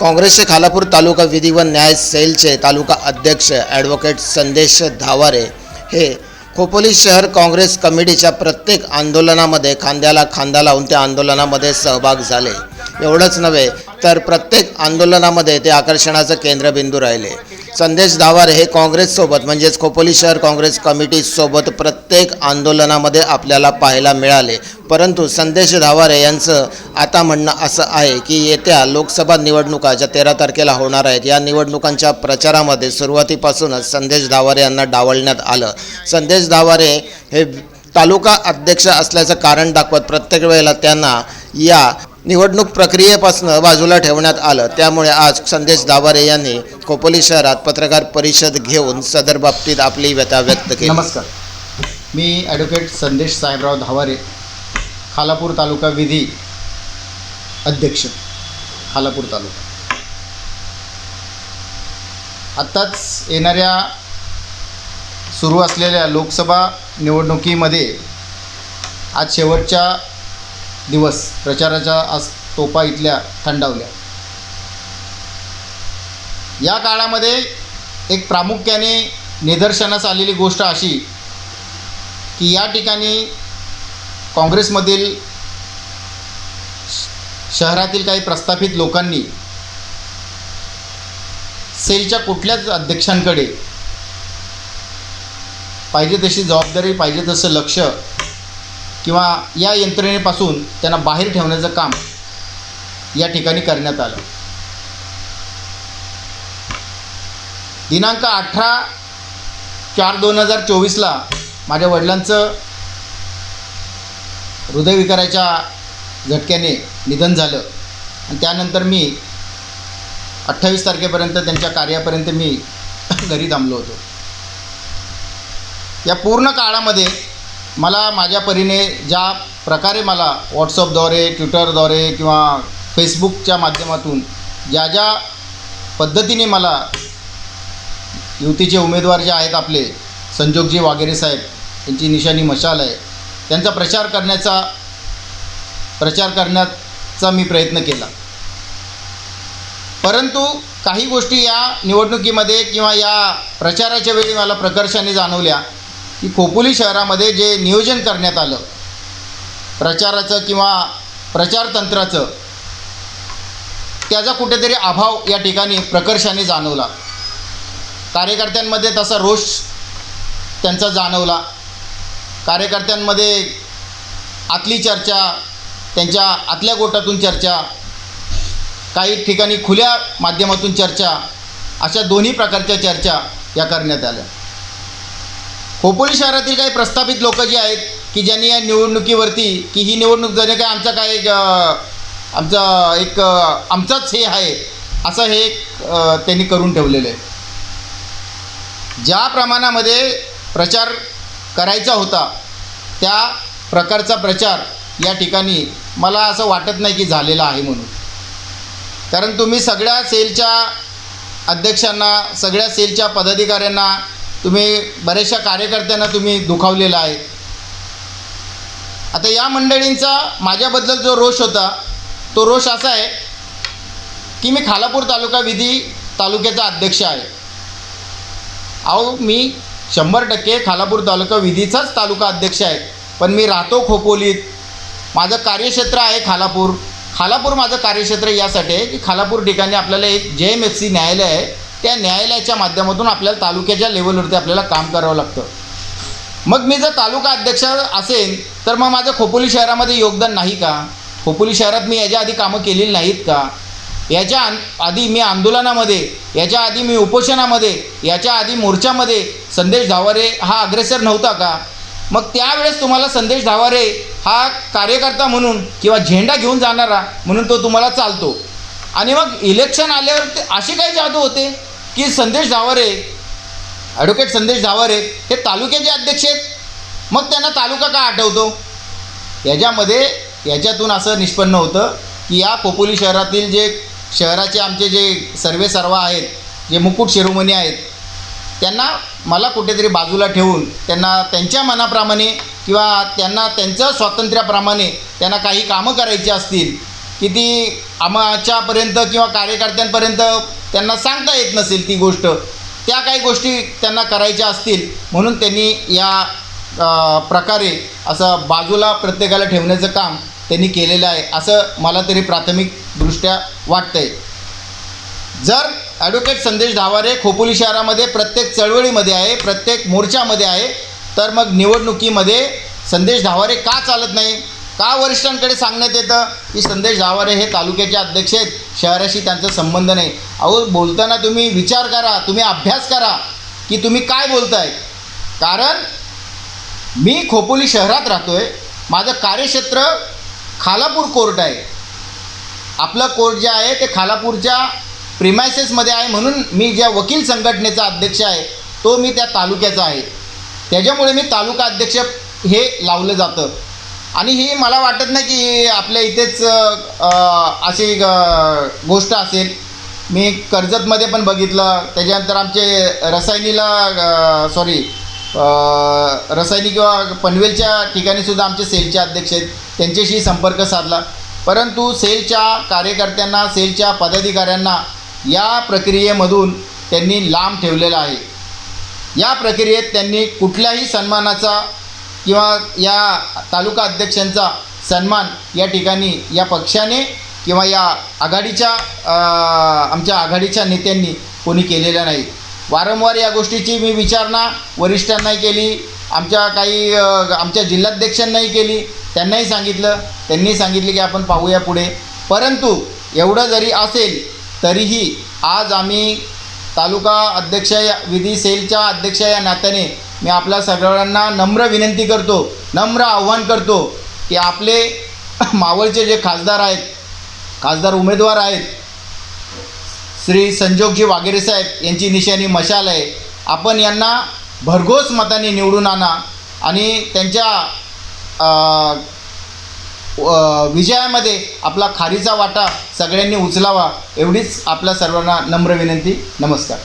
काँग्रेसचे खालापूर तालुका विधी व न्याय सेलचे तालुका अध्यक्ष ॲडव्होकेट संदेश धावारे हे खोपोली शहर काँग्रेस कमिटीच्या प्रत्येक आंदोलनामध्ये खांद्याला खांदा लावून त्या आंदोलनामध्ये सहभाग झाले. एवढंच नव्हे तर प्रत्येक आंदोलनामध्ये ते आकर्षणाचं केंद्रबिंदू राहिले. संदेश धावारे हे काँग्रेससोबत म्हणजेच खोपोली शहर काँग्रेस कमिटीसोबत प्रत्येक आंदोलनामध्ये आपल्याला पाहायला मिळाले. परंतु संदेश धावारे यांचं आता म्हणणं असं आहे की येत्या लोकसभा निवडणुका ज्या तेरा तारखेला होणार आहेत या निवडणुकांच्या प्रचारामध्ये सुरुवातीपासूनच संदेश धावारे यांना डावलण्यात आलं. संदेश धावारे हे तालुका अध्यक्ष असल्याचं कारण दाखवत प्रत्येक वेळेला त्यांना या निवडणूक प्रक्रियेपासून बाजूला ठेवण्यात आलं. त्यामुळे आज संदेश दाभारे यांनी खोपोली शहरात पत्रकार परिषद घेऊन सदर बाबतीत आपली व्यथा व्यक्त केली. नमस्कार. मी ॲडव्होकेट संदेश साहेबराव धावारे खालापूर तालुका विधी अध्यक्ष खालापूर तालुका. आत्ताच येणाऱ्या सुरू असलेल्या लोकसभा निवडणुकीमध्ये आज शेवटच्या दिवस प्रचाराच्या आज तोपा इथल्या थंडावल्या. या काळामध्ये एक प्रामुख्याने निदर्शनास आलेली गोष्ट अशी की या ठिकाणी काँग्रेसमधील शहरातील काही प्रस्थापित लोकांनी सेलच्या कुठल्याच अध्यक्षांकडे पाहिजे तशी जबाबदारी पाहिजे तसं लक्ष किंवा या यंत्रणेपासून त्यांना बाहेर ठेवण्याचं काम या ठिकाणी करण्यात आलं. दिनांक अठरा चार दोन हजार चोवीसला माझ्या वडिलांचं हृदयविकाराच्या झटक्याने निधन झालं. आणि त्यानंतर मी अठ्ठावीस तारखेपर्यंत त्यांच्या कार्यापर्यंत मी घरी थांबलो होतो. या पूर्ण काळामध्ये मला माझ्या परीने ज्या प्रकारे मला व्हॉट्सअपद्वारे ट्विटरद्वारे किंवा फेसबुकच्या माध्यमातून ज्या ज्या पद्धतीने मला युतीचे उमेदवार जे आहेत आपले संजोगजी वागेरे साहेब त्यांची निशाणी मशाल आहे त्यांचा प्रचार करण्याचा प्रचार करण्याचा मी प्रयत्न केला. परंतु काही गोष्टी या निवडणुकीमध्ये किंवा या प्रचाराच्या वेळी मला प्रकर्षाने जाणवल्या. की खोपोली शहरामध्ये जे नियोजन करण्यात आलं प्रचाराचं किंवा प्रचारतंत्राचं त्याचा कुठेतरी अभाव या ठिकाणी प्रकर्षाने जाणवला. कार्यकर्त्यांमध्ये तसा रोष त्यांचा जाणवला. कार्यकर्त्यांमध्ये आतली चर्चा त्यांच्या आतल्या गोटातून चर्चा काही ठिकाणी खुल्या माध्यमातून चर्चा अशा दोन्ही प्रकारच्या चर्चा या करण्यात आल्या. खोपोली शहरातील काही प्रस्थापित लोक जे आहेत की ज्यांनी या निवडणुकीवरती की ही निवडणूक जरी काय आमचा काय एक, आमचा एक आमचाच हे आहे असं हे त्यांनी करून ठेवलेलं आहे. ज्या प्रमाणामध्ये प्रचार करायचा होता त्या प्रकारचा प्रचार या ठिकाणी मला असं वाटत नाही की झालेला आहे म्हणून. कारण तुम्ही सगळ्या सेलच्या अध्यक्षांना सगळ्या सेलच्या पदाधिकाऱ्यांना तुम्ही बऱ्याचशा कार्यकर्त्यांना तुम्ही दुखावलेला आहे. आता या मंडळींचा माझ्याबद्दल जो रोष होता तो रोष असा आहे की मी खालापूर तालुका विधी तालुक्याचा अध्यक्ष आहे. अहो मी शंभर टक्के खालापूर तालुका विधीचाच तालुका अध्यक्ष आहे पण मी राहतो खोपोलीत. माझं कार्यक्षेत्र आहे खालापूर. खालापूर माझं कार्यक्षेत्र यासाठी आहे की खालापूर ठिकाणी आपल्याला एक जे एम एफ सी न्यायालय आहे. त्या न्यायालयाच्या माध्यमातून आपल्याला तालुक्याच्या लेवलवरती आपल्याला काम करावं लागतं. मग मी जर तालुका अध्यक्ष असेल तर मग माझं खोपोली शहरामध्ये योगदान नाही का? खोपोली शहरात मी याच्या आधी कामं केलेली नाहीत का? याच्या आधी मी आंदोलनामध्ये याच्या आधी मी उपोषणामध्ये याच्या आधी मोर्चामध्ये संदेश धावारे हा अग्रेसर नव्हता का? मग त्यावेळेस तुम्हाला संदेश धावारे हा कार्यकर्ता म्हणून किंवा झेंडा घेऊन जाणारा म्हणून तो तुम्हाला चालतो. आणि मग इलेक्शन आल्यावर ते असे काय जादू होते? की संदेश जावरे ॲडव्होकेट संदेश जावरे हे तालुक्याचे अध्यक्ष आहेत. मग त्यांना तालुका का आठवतो? याच्यामध्ये याच्यातून असं निष्पन्न होतं की या पोपोली शहरातील जे शहराचे आमचे जे सर्वे सर्व आहेत जे मुकुट शिरोमणी आहेत त्यांना मला कुठेतरी बाजूला ठेवून त्यांना त्यांच्या मनाप्रमाणे किंवा त्यांना त्यांचं स्वातंत्र्याप्रमाणे त्यांना काही कामं करायची असतील की ती आमच्यापर्यंत किंवा कार्यकर्त्यांपर्यंत त्यांना सांगता येत नसेल ती गोष्ट. त्या काही गोष्टी त्यांना करायच्या असतील म्हणून त्यांनी या प्रकारे असं बाजूला प्रत्येकाला ठेवण्याचं काम त्यांनी केलेलं आहे असं मला तरी प्राथमिकदृष्ट्या वाटतंय. जर ॲडव्होकेट संदेश धावारे खोपोली शहरामध्ये प्रत्येक चळवळीमध्ये आहे प्रत्येक मोर्चामध्ये आहे तर मग निवडणुकीमध्ये संदेश धावारे का चालत नाही? का वरिष्ठांकडे सांगण्यात येतं? की संदेश धावारे हे तालुक्याचे अध्यक्ष आहेत. शहराशी त्यांचा संबंध नाही. अहो बोलताना तुम्ही विचार करा. तुम्ही अभ्यास करा. की तुम्ही काय बोलताय? कारण मी खोपोली शहरात राहतो आहे माझं कार्यक्षेत्र खालापूर कोर्ट आहे. आपलं कोर्ट जे आहे ते खालापूरच्या प्रिमायसेसमध्ये आहे म्हणून मी ज्या वकील संघटनेचा अध्यक्ष आहे तो मी त्या तालुक्याचा आहे. त्याच्यामुळे मी तालुका अध्यक्ष हे लावलं जातं. आणि ही मला वाटत नाही की आपल्या इथेच अशी गोष्ट असेल. मी कर्जतमध्ये पण बघितलं. त्याच्यानंतर आमचे रसायनीला सॉरी रसायनी किंवा पनवेलच्या ठिकाणीसुद्धा आमचे सेलचे अध्यक्ष आहेत. त्यांच्याशी संपर्क साधला. परंतु सेलच्या कार्यकर्त्यांना सेलच्या पदाधिकाऱ्यांना या प्रक्रियेमधून त्यांनी लांब ठेवलेलं आहे. या प्रक्रियेत त्यांनी कुठल्याही सन्मानाचा किंवा या तालुका अध्यक्षांचा सन्मान या ठिकाणी या पक्षाने किंवा या आघाडीच्या आमच्या आघाडीच्या नेत्यांनी कोणी केलेल्या नाही. वारंवार या गोष्टीची मी विचारणा वरिष्ठांनाही केली आमच्या काही आमच्या जिल्हाध्यक्षांनाही केली त्यांनाही सांगितलं त्यांनी सांगितले की आपण पाहूया पुढे. परंतु एवढं जरी असेल तरीही आज आम्ही तालुका अध्यक्ष या विधी सेलच्या अध्यक्ष या नात्याने मी आपल्या सगळ्यांना नम्र विनंती करतो नम्र आव्हान करतो की आपले मावळचे जे खासदार आहेत खासदार उमेदवार आहेत श्री संजोगजी वागेरे साहेब यांची निशाणी मशाल आहे. आपण यांना भरघोस मताने निवडून आणा आणि त्यांच्या विजयामध्ये आपला खारीचा वाटा सगळ्यांनी उचलावा एवढीच आपल्या सर्वांना नम्र विनंती. नमस्कार.